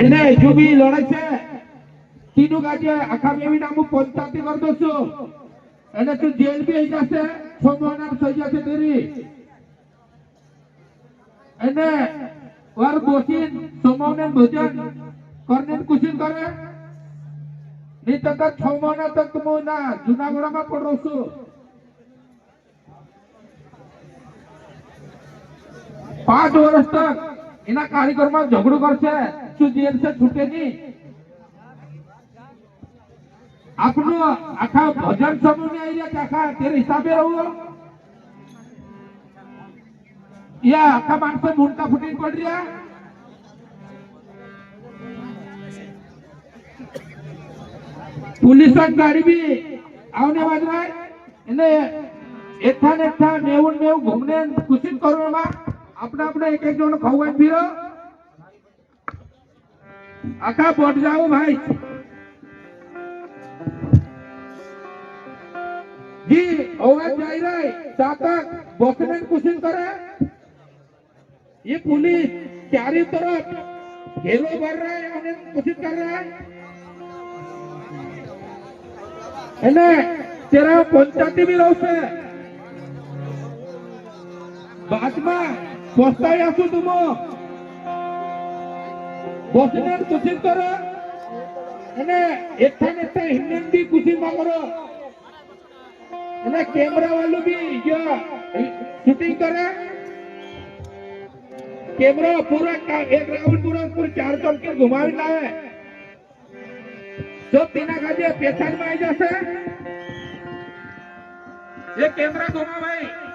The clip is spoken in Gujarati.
એને હજુ બી લડે છે. તીનું કાજે આખા મેવી નામું પંચાયતી કરી દો છું. તું જેલ બી આવી જશે. છ મહિના થઈ જશે તેરી. એને વાર બોસીન સોમાવને ભોજન કરને કુશિન કરે. ની તક છ મહિના તક હું ના જુનાગઢમાં પણ રહું છું. પાંચ વર્ષ તક એના કારીગરમાં ઝઘડું કરશે. શું જેલ છે છૂટે નહીં. આપણું આખા ભજન સમૂહ ને આવી રહ્યા આખા તે હિસાબે રહું યા, આખા માણસો મૂંડકા ફૂટીને પડી રહ્યા. પોલીસ ગાડી બી આવને વાજવાય એને એઠા ને એઠા નેવું નેવું ઘૂમને કુશિત કરવામાં આપણે આપણે એક એક જણ ખવાય પીરો. આખા બોટ જાઓ ભાઈ જી અવાજ જાય રહી ચાતક બોસને કુશિત કરે ये पुलिस चारों तरफ घेरो भर रहा है उन्हें कोशिश कर रहा है એને તેરા પંચાયતી બી રહેશે બાદમાં પસ્તાઈ આસુ તુમો બોસનેર કુશી કરો. અને એકઠા ને એકઠા હિન્દી ખુશીમાં મરો. અને કેમેરા વાળું બી શૂટિંગ કરે. કેમેરા પૂરા એક રાઉન્ડ પૂરા પૂરા ચાર ચમકે ઘુમાવી લાવે જો તેના ખાતે પેશાનમાં આવી જશે. એ કેમેરા ઘુમાવાય.